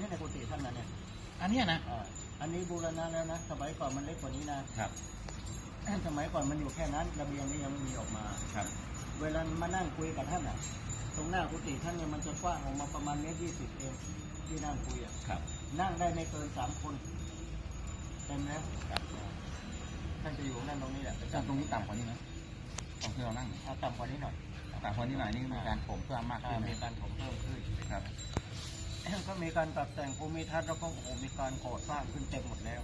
นี่ในกุฏิท่านนะเนี่ยอันเนี้ยนะอ่าอันนี้บูรณะแล้วนะสมัยก่อนมันเล็กกว่านี้นะ ครับ สมัยก่อนมันอยู่แค่นั้นระเบียงนี้ยังไม่มีออกมา ครับ เวลามานั่งคุยกับท่านอะ ตรงหน้ากุฏิท่านเนี่ยมันจะกว้างออกมาประมาณเมตรยี่สิบเองที่นั่งคุยอะ ครับ นั่งได้ไม่เกินสามคนเต็มแล้วครับท่านจะอยู่นั่นตรงนี้แหละจากตรงนี้ต่ำกว่านี้ไหมตรงที่เรานั่งเนี่ยเอาต่ำกว่านี้หน่อยต่ำกว่านี้หน่อยนี่มีการผมเพิ่มมากอ่าขึ้นไหมมีการถมเพิ่มขึ้นครับ ก็มีการปรับแต่งภูมิทัศน์แล้วก็โอ้โหมีการก่อสร้างขึ้นเต็มหมดแล้ว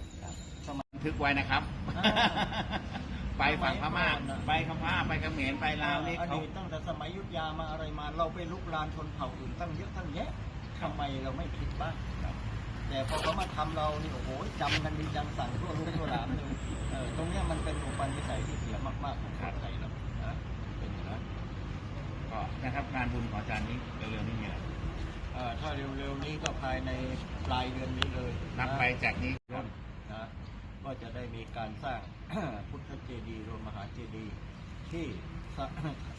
สมัย บันทึกไว้นะครับ อ่า ไปฝั่งพม่าสมัยก่อนน่ะไปพม่าไปเขมรไปลาวนี่อเขาดีตตั้งแต่สมัยอยุทธยามาอะไรมา เราไปลุกลานชนเผ่าอื่นตั้งเยอะตั้งแยะทำไมเราไม่คิดบ้างแต่พอเขามาทำเรานี่โอ้โหจำกันดีจังสั่งทั่วลูกทั่วหลานเลยเออตรงเนี้ยมันเป็นอุปนิสัยที่เสียมากๆของคนไทยเรานะเป็นอย่างนั้นก็นะครับงานบุญของอาจารย์นี้เร็วๆนี้มีอะไรเอ่อถ้าเร็วๆนี้ก็ภายในปลายเดือนนี้เลยนับไปจากนี้นะนะก็จะได้มีการสร้าง พุทธเจดีย์รวมมหาเจดีย์ที่ส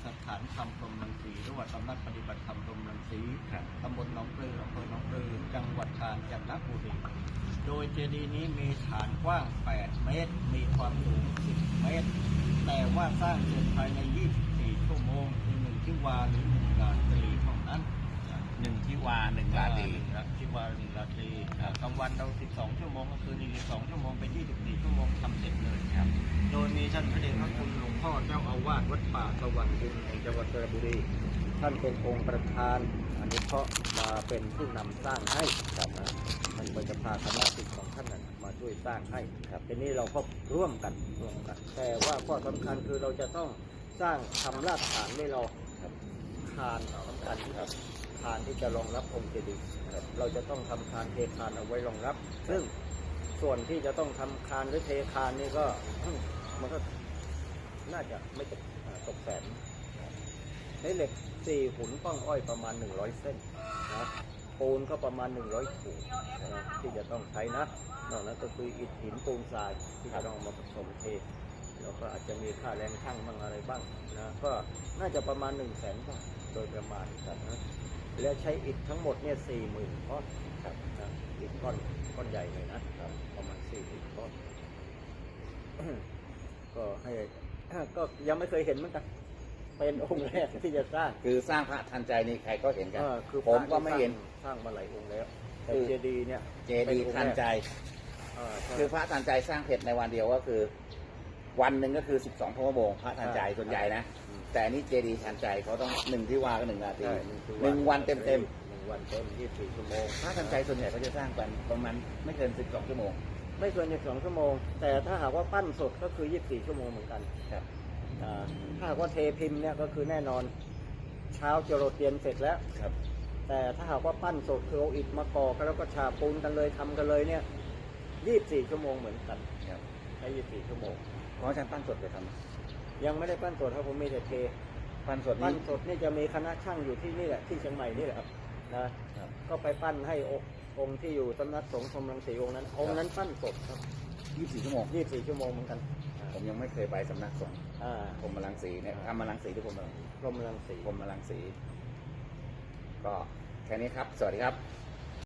สถานธรรมพรหมรังสีหรือว่าสำนักปฏิบัติธรรมพรหมรังสีครับตำบลหนองปลืออำเภอหนองปลือจังหวัดกาญจนบุรีโดยเจดีย์นี้มีฐานกว้าง 8 เมตร มีความสูง 10 เมตร แต่ว่าสร้างเสร็จภายใน 24 ชั่วโมงคือหนึ่งที่วาหรือหนึ่งราตรีเท่านั้น หนึ่งที่ วาหนึ่งราตรีหนึ่งราที่วาหนึ่งราตรีอ่ากลางวันเรา 12 ชั่วโมงก็คือนี่12ชั่วโมงเป็น 24 ชั่วโมงทำเสร็จเลยครับ โดยมีท่านพระเดชพระคุณหลวงพ่อเจ้าอาวาสวัดป่าสว่างบุญแห่งจังหวัดสระบุรีท่านเป็นองค์ประธานอนุเคราะห์มาเป็นผู้นำสร้างให้ครับนะท่านก็จะพาคณะสิทธิ์ของท่านนั้นมาช่วยสร้างให้ครับทีนี้เราก็ร่วมกันร่วมกัน แต่ว่าข้อสำคัญคือเราจะต้องสร้างทำรากฐานให้เราครับคานสำคัญที่ครับ คานที่จะรองรับองค์เจดีย์ครับเราจะต้องทำคานเทคานเอาไว้รองรับ ซึ่งส่วนที่จะต้องทำคานหรือเทคานนี่ก็มันก็น่าจะไม่ตกตกแสนใช้เหล็กสี่หุ่นป้องอ้อยประมาณ100เส้นนะปูนก็ประมาณ100ถุงนะที่จะต้องใช้นะนอกนั้นก็คืออิฐหินปูนทรายที่จะต้องมาผสมเทแล้วก็อาจจะมีค่าแรงช่างบ้างอะไรบ้างนะก็น่าจะประมาณ1นึ่งแสนบาทโดยประมาณครับนะ แล้วใช้อิฐทั้งหมดเนี่ยสี่หมื่นก้อนครับนะอิฐก้อนก้อนใหญ่เลยนะครับ ประมาณสี่หมื่นก้อน ก็ให้ก็ยังไม่เคยเห็นเหมือนกัน เป็นองค์แรกที่จะสร้าง คือสร้างพระทันใจนี่ใครก็เห็นกันเออคือผมก็ไม่เห็น สร้างมาหลายองค์แล้วแต่คือ เจดีย์เนี่ยเจดีย์ทันใจเออใช่ คือพระทันใจสร้างเสร็จในวันเดียวก็คือ วันหนึ่งก็คือ12ชั่วโมงพระทันใจส่วนใหญ่นะอืมแต่อันนี่เจดีย์ทันใจเขาต้องหนึ่งที่วาก็หนึ่งนาทีใช่หนึ่งวันเต็มเต็มหนึ่งวันเต็มยี่สิบสี่ชั่วโมงๆพระทันใจส่วนใหญ่เขาจะสร้างกันประมาณไม่เกิน12ชั่วโมง ไม่เกินยี่สิบสองชั่วโมง แต่ถ้าหากว่าปั้นสดก็คือยี่สิบสี่ชั่วโมงเหมือนกันครับ อ่าถ้าหากว่าเทพิมพ์เนี่ยก็คือแน่นอนเช้าจรดเย็นเสร็จแล้ว ครับ แต่ถ้าหากว่าปั้นสดคือเอาอิฐมาก่อกันแล้วก็ฉาบปูนกันเลยทำกันเลยเนี่ยยี่สิบสี่ชั่วโมงเหมือนกันครับ ใช้ยี่สิบสี่ชั่วโมง ขออาจารย์ปั้นสดไปทำยังไม่ได้ปั้นสดครับผมมีแต่เทปั้นสดปั้นี้นสดนี่จะมีคณะช่างอยู่ที่นี่แหละที่เชียงใหม่นี่แหละครับนะครับก็ไปปั้นให้องค์องค์ที่อยู่สำนักสงฆ์พรหมรังสีองค์นั้น องค์นั้นปั้นสดครับ24ชั่วโมงยี่สิบสี่ชั่วโมงเหมือนกัน ผมยังไม่เคยไปสำนักสงฆ์อ่าพรหมรังสีเนี่ยทำมารังสีทุกคนมาพรหมรังสีพรหมรังสี ก็แค่นี้ครับ สวัสดีครับ